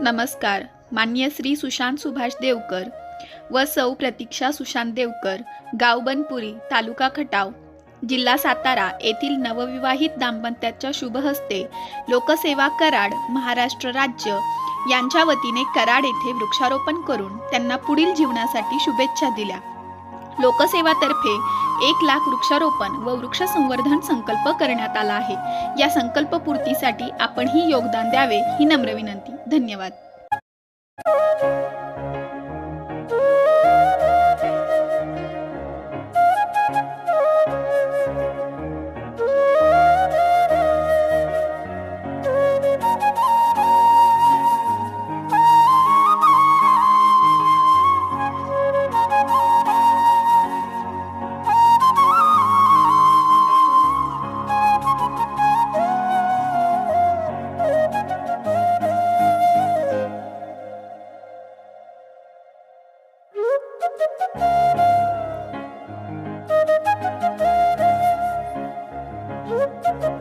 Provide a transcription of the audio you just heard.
नमस्कार. मान्य श्री सुशांत सुभाष देवकर व सौ प्रतीक्षा सुशांत देवकर गाव बनपुरी तालुका खटाव जिल्हा सातारा येथील नवविवाहित दाम्पत्याच्या शुभहस्ते लोकसेवा कराड महाराष्ट्र राज्य यांच्या वतीने कराड येथे वृक्षारोपण करून त्यांना पुढील जीवनासाठी शुभेच्छा दिल्या. लोकसेवातर्फे एक लाख वृक्षारोपण व वृक्ष संवर्धन संकल्प करण्यात आला आहे. या संकल्पपूर्तीसाठी आपणही योगदान द्यावे ही नम्र विनंती. धन्यवाद। Thank you.